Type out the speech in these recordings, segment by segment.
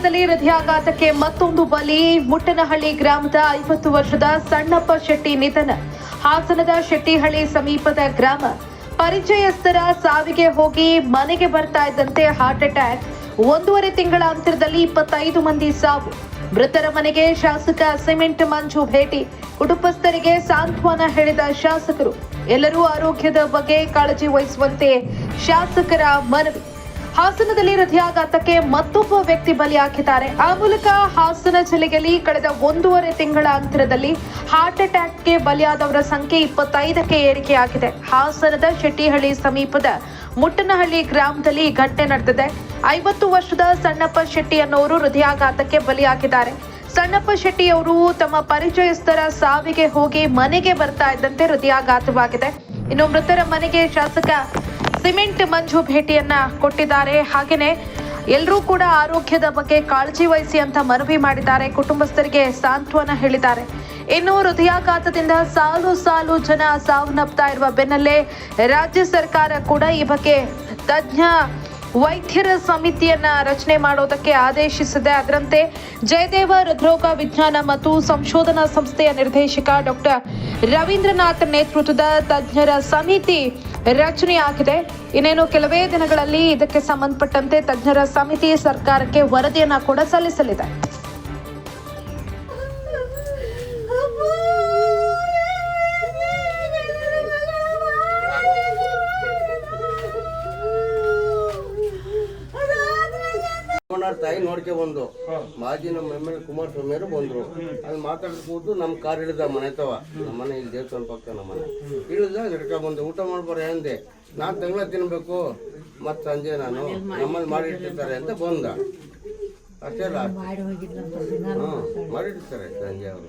ಹಾಸನದಲ್ಲಿ ಹೃದಯಾಘಾತಕ್ಕೆ ಮತ್ತೊಂದು ಬಲಿ. ಮುಟ್ಟನಹಳ್ಳಿ ಗ್ರಾಮದ ಐವತ್ತು ವರ್ಷದ ಸಣ್ಣಪ್ಪ ಶೆಟ್ಟಿ ನಿಧನ ಹಾಸನದ ಶೆಟ್ಟಿಹಳ್ಳಿ ಸಮೀಪದ ಗ್ರಾಮ. ಪರಿಚಯಸ್ಥರ ಸಾವಿಗೆ ಹೋಗಿ ಮನೆಗೆ ಬರ್ತಾ ಇದ್ದಂತೆ ಹಾರ್ಟ್ ಅಟ್ಯಾಕ್. ಒಂದೂವರೆ ತಿಂಗಳ ಅಂತರದಲ್ಲಿ ಇಪ್ಪತ್ತೈದು ಮಂದಿ ಸಾವು. ಮೃತರ ಮನೆಗೆ ಶಾಸಕ ಸಿಮೆಂಟ್ ಮಂಜು ಭೇಟಿ. ಕುಟುಂಬಸ್ಥರಿಗೆ ಸಾಂತ್ವನ ಹೇಳಿದ ಶಾಸಕರು. ಎಲ್ಲರೂ ಆರೋಗ್ಯದ ಬಗ್ಗೆ ಕಾಳಜಿ ವಹಿಸುವಂತೆ ಶಾಸಕರ ಮನವಿ. ಹಾಸನದಲ್ಲಿ ಹೃದಯಾಘಾತಕ್ಕೆ ಮತ್ತೊಬ್ಬ ವ್ಯಕ್ತಿ ಬಲಿಯಾಗಿದ್ದಾರೆ. ಆ ಮೂಲಕ ಹಾಸನ ಜಿಲ್ಲೆಯಲ್ಲಿ ಕಳೆದ ಒಂದೂವರೆ ತಿಂಗಳ ಅಂತರದಲ್ಲಿ ಹಾರ್ಟ್ ಅಟ್ಯಾಕ್ಗೆ ಬಲಿಯಾದವರ ಸಂಖ್ಯೆ ಇಪ್ಪತ್ತೈದಕ್ಕೆ ಏರಿಕೆಯಾಗಿದೆ. ಹಾಸನದ ಶೆಟ್ಟಿಹಳ್ಳಿ ಸಮೀಪದ ಮುಟ್ಟನಹಳ್ಳಿ ಗ್ರಾಮದಲ್ಲಿ ಈ ಘಟನೆ ನಡೆದಿದೆ. ಐವತ್ತು ವರ್ಷದ ಸಣ್ಣಪ್ಪ ಶೆಟ್ಟಿ ಅನ್ನೋರು ಹೃದಯಾಘಾತಕ್ಕೆ ಬಲಿಯಾಗಿದ್ದಾರೆ. ಸಣ್ಣಪ್ಪ ಶೆಟ್ಟಿ ಅವರು ತಮ್ಮ ಪರಿಚಯಸ್ಥರ ಸಾವಿಗೆ ಹೋಗಿ ಮನೆಗೆ ಬರ್ತಾ ಇದ್ದಂತೆ ಹೃದಯಾಘಾತವಾಗಿದೆ. ಇನ್ನು ಮೃತರ ಮನೆಗೆ ಶಾಸಕ ಸಿಮೆಂಟ್ ಮಂಜು ಭೇಟಿಯನ್ನ ಕೊಟ್ಟಿದ್ದಾರೆ. ಹಾಗೇನೆ ಎಲ್ಲರೂ ಕೂಡ ಆರೋಗ್ಯದ ಬಗ್ಗೆ ಕಾಳಜಿ ವಹಿಸಿ ಅಂತ ಮನವಿ ಮಾಡಿದ್ದಾರೆ. ಕುಟುಂಬಸ್ಥರಿಗೆ ಸಾಂತ್ವನ ಹೇಳಿದ್ದಾರೆ. ಇನ್ನು ಹೃದಯಾಘಾತದಿಂದ ಸಾಲು ಸಾಲು ಜನ ಸಾವನ್ನಪ್ತಾ ಇರುವ ಬೆನ್ನಲ್ಲೇ ರಾಜ್ಯ ಸರ್ಕಾರ ಕೂಡ ಈ ಬಗ್ಗೆ ತಜ್ಞ ವೈದ್ಯರ ಸಮಿತಿಯನ್ನ ರಚನೆ ಮಾಡೋದಕ್ಕೆ ಆದೇಶಿಸಿದೆ. ಅದರಂತೆ ಜಯದೇವ ಹೃದ್ರೋಗ ವಿಜ್ಞಾನ ಮತ್ತು ಸಂಶೋಧನಾ ಸಂಸ್ಥೆಯ ನಿರ್ದೇಶಕ ಡಾಕ್ಟರ್ ರವೀಂದ್ರನಾಥ್ ನೇತೃತ್ವದ ತಜ್ಞರ ಸಮಿತಿ ರಚನೆಯಾಗಿದೆ ಇನ್ನೇನು ಕೆಲವೇ ದಿನಗಳಲ್ಲಿ ಇದಕ್ಕೆ ಸಂಬಂಧಪಟ್ಟಂತೆ ತಜ್ಞರ ಸಮಿತಿ ಸರ್ಕಾರಕ್ಕೆ ವರದಿಯನ್ನ ಕೂಡ ಸಲ್ಲಿಸಲಿದೆ. ತಾಯಿ ನೋಡ್ಕೆ ಬಂದು. ಮಾಜಿ ನಮ್ಮ ಎಂ ಎಲ್ ಕುಮಾರಸ್ವಾಮಿ ಅವರು ಬಂದ್ರು. ಅಲ್ಲಿ ಮಾತಾಡ್ಕೊಂಡು ನಮ್ಮ ಕಾರ್ ಇಳಿದ ಮನೆ ತವ. ನಮ್ಮ ಮನೆ ಇಲ್ಲಿ ದೇವಸ್ಥಾನ ಪಕ್ಕ ನಮ್ಮ ಮನೆ. ಇಳಿದ ಹಿಡ್ಕ ಬಂದೆ ಊಟ ಮಾಡ್ಬಾರ ಅಂದೆ. ನಾಲ್ಕು ತಿಂಗಳ ತಿನ್ಬೇಕು. ಮತ್ತೆ ಸಂಜೆ ನಾನು ನಮ್ಮಲ್ಲಿ ಮಾಡಿ ಇಟ್ಟಿರ್ತಾರೆ ಅಂತ ಬಂದ. ಅಷ್ಟೇ ಹಾಂ ಮಾಡಿರ್ತಾರೆ ಸಂಜೆ ಅವರು.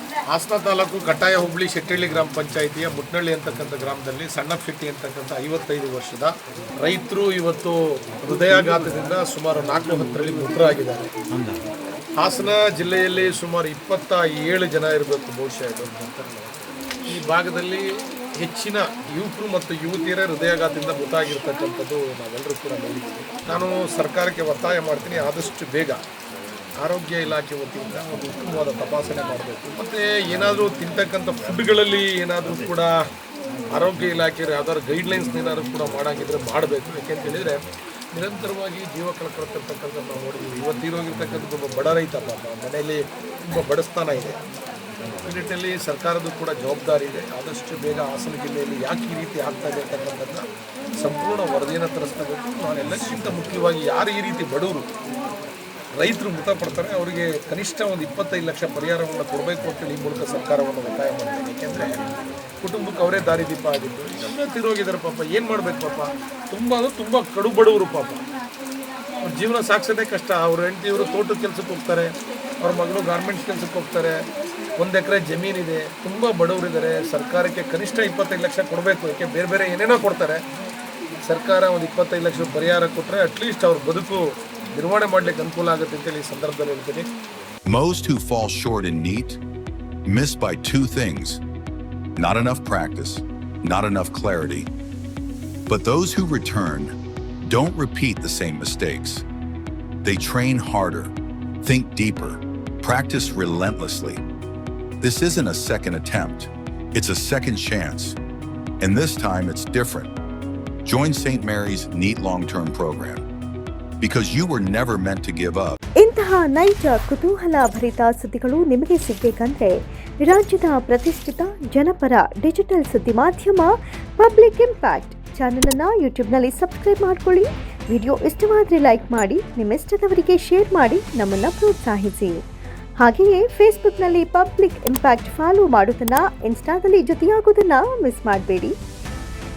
ಹಾಸನ ತಾಲೂಕು ಕಟ್ಟಾಯ ಹುಬ್ಳಿ ಶೆಟ್ಟಳ್ಳಿ ಗ್ರಾಮ ಪಂಚಾಯಿತಿಯ ಮುಟ್ನಳ್ಳಿ ಅಂತಕ್ಕಂಥ ಗ್ರಾಮದಲ್ಲಿ ಸಣ್ಣ ಫಿಟ್ಟಿ ಅಂತಕ್ಕಂಥ ಐವತ್ತೈದು ವರ್ಷದ ರೈತರು ಇವತ್ತು ಹೃದಯಾಘಾತದಿಂದ ಸುಮಾರು ನಾಲ್ಕು ಹತ್ತರಲ್ಲಿ ಮೃತರಾಗಿದ್ದಾರೆ ಹಾಸನ ಜಿಲ್ಲೆಯಲ್ಲಿ ಸುಮಾರು ಇಪ್ಪತ್ತ ಏಳು ಜನ ಇರಬೇಕು ಬಹುಶಃ ಇದು. ಈ ಭಾಗದಲ್ಲಿ ಹೆಚ್ಚಿನ ಯುವಕರು ಮತ್ತು ಯುವತಿಯರ ಹೃದಯಾಘಾತದಿಂದ ಮೃತಾಗಿರ್ತಕ್ಕಂಥದ್ದು ನಾವೆಲ್ಲರೂ ಕೂಡ ನೋಡಿದ್ದೀವಿ ನಾನು ಸರ್ಕಾರಕ್ಕೆ ಒತ್ತಾಯ ಮಾಡ್ತೀನಿ, ಆದಷ್ಟು ಬೇಗ ಆರೋಗ್ಯ ಇಲಾಖೆ ವತಿಯಿಂದ ಒಂದು ಉತ್ತಮವಾದ ತಪಾಸಣೆ ಮಾಡಬೇಕು. ಮತ್ತು ಏನಾದರೂ ತಿಂತಕ್ಕಂಥ ಫುಡ್ಗಳಲ್ಲಿ ಏನಾದರೂ ಕೂಡ ಆರೋಗ್ಯ ಇಲಾಖೆ ಯಾವ್ದಾದ್ರು ಗೈಡ್ಲೈನ್ಸ್ ಏನಾದರೂ ಕೂಡ ಮಾಡೋಂಗಿದ್ರೆ ಮಾಡಬೇಕು. ಯಾಕೆಂತ ಹೇಳಿದರೆ, ನಿರಂತರವಾಗಿ ಜೀವ ಕಳ್ಕೊಳ್ತಿರ್ತಕ್ಕಂಥ ನಾವು ನೋಡಿದ್ದೀವಿ. ಇವತ್ತಿರೋಗಿರ್ತಕ್ಕಂಥ ತುಂಬ ಬಡ ರೈತ ಪಾಪ. ಮನೆಯಲ್ಲಿ ತುಂಬ ಬಡಸ್ತಾನ ಇದೆ. ಈ ನಿಟ್ಟಿನಲ್ಲಿ ಸರ್ಕಾರದ ಕೂಡ ಜವಾಬ್ದಾರಿ ಇದೆ. ಆದಷ್ಟು ಬೇಗ ಹಾಸನ ಜಿಲ್ಲೆಯಲ್ಲಿ ಯಾಕೆ ಈ ರೀತಿ ಆಗ್ತಾ ಇದೆ ಅಂತಕ್ಕಂಥದ್ದನ್ನ ಸಂಪೂರ್ಣ ವರದಿಯನ್ನು ತರಿಸ್ಕೋಬೇಕು. ನಾನೆಲ್ಲಕ್ಕಿಂತ ಮುಖ್ಯವಾಗಿ ಯಾರು ಈ ರೀತಿ ಬಡವರು ರೈತರು ಮೃತಪಡ್ತಾರೆ, ಅವರಿಗೆ ಕನಿಷ್ಠ ಒಂದು ಇಪ್ಪತ್ತೈದು ಲಕ್ಷ ಪರಿಹಾರವನ್ನು ಕೊಡಬೇಕು ಅಂತೇಳಿ ಈ ಮೂಲಕ ಸರ್ಕಾರವನ್ನು ಒತ್ತಾಯ ಮಾಡ್ತಾರೆ. ಯಾಕೆಂದರೆ ಕುಟುಂಬಕ್ಕೆ ಅವರೇ ದಾರಿದೀಪ ಆಗಿದ್ದು ಎಲ್ಲ ತಿರೋಗಿದ್ದಾರೆ ಪಾಪ, ಏನು ಮಾಡಬೇಕು ಪಾಪ? ತುಂಬ ಅಂದರೆ ತುಂಬ ಕಡು ಬಡವರು ಪಾಪ. ಅವ್ರ ಜೀವನ ಸಾಗಿಸೋದೇ ಕಷ್ಟ. ಅವ್ರ ಹೆಂಡತಿಯವರು ತೋಟದ ಕೆಲಸಕ್ಕೆ ಹೋಗ್ತಾರೆ, ಅವ್ರ ಮಗಳು ಗಾರ್ಮೆಂಟ್ಸ್ ಕೆಲಸಕ್ಕೆ ಹೋಗ್ತಾರೆ, ಒಂದು ಎಕರೆ ಜಮೀನಿದೆ ತುಂಬ ಬಡವರಿದ್ದಾರೆ, ಸರ್ಕಾರಕ್ಕೆ ಕನಿಷ್ಠ ಇಪ್ಪತ್ತೈದು ಲಕ್ಷ ಕೊಡಬೇಕು, ಯಾಕೆ ಬೇರೆ ಬೇರೆ ಏನೇನೋ ಕೊಡ್ತಾರೆ. ಸರ್ಕಾರ ಒಂದು ಇಪ್ಪತ್ತೈದು ಲಕ್ಷ ಪರಿಹಾರ ಕೊಟ್ಟರೆ ಅಟ್ಲೀಸ್ಟ್ ಅವ್ರ ಬದುಕು ನಿರ್ವಹಣೆ ಮಾಡ್ಲಿಕ್ಕೆ ಅನುಕೂಲ ಆಗುತ್ತೆ ಅಂತೇಳಿ ಈ ಸಂದರ್ಭದಲ್ಲಿ ಹೇಳ್ತೀನಿ Most who fall short in NEAT miss by two things not enough practice, not enough clarity. But those who return don't repeat the same mistakes. They train harder, think deeper, practice relentlessly. This isn't a second attempt, it's a second chance. And this time it's different. Join St. Mary's NEAT long term program. Because you were never meant to give up. ಇಂತಹ ನೈಜ, ಕುತೂಹಲ ಭರಿತ ಸುದ್ದಿಗಳು ನಿಮಗೆ ಸಿಗಬೇಕಂದ್ರೆ ರಾಜ್ಯದ ಪ್ರತಿಷ್ಠಿತ, ಜನಪರ, digital ಸುದ್ದಿ ಮಾಧ್ಯಮ, ಪಬ್ಲಿಕ್ ಇಂಪ್ಯಾಕ್ಟ್ ಚಾನೆಲ್ ಅನ್ನ ಯೂಟ್ಯೂಬ್ನಲ್ಲಿ ಸಬ್ಸ್ಕ್ರೈಬ್ ಮಾಡ್ಕೊಳ್ಳಿ ವಿಡಿಯೋ ಇಷ್ಟವಾದರೆ ಲೈಕ್ ಮಾಡಿ ನಿಮ್ಮ ಇಷ್ಟದವರಿಗೆ ಶೇರ್ ಮಾಡಿ, ನಮ್ಮನ್ನ ಪ್ರೋತ್ಸಾಹಿಸಿ ಹಾಗೆಯೇ ಫೇಸ್ಬುಕ್ನಲ್ಲಿ ಪಬ್ಲಿಕ್ ಇಂಪ್ಯಾಕ್ಟ್ ಫಾಲೋ ಮಾಡೋದನ್ನ ಇನ್ಸ್ಟಾದಲ್ಲಿ ಜೊತೆಯಾಗೋದನ್ನ ಮಿಸ್ ಮಾಡಬೇಡಿ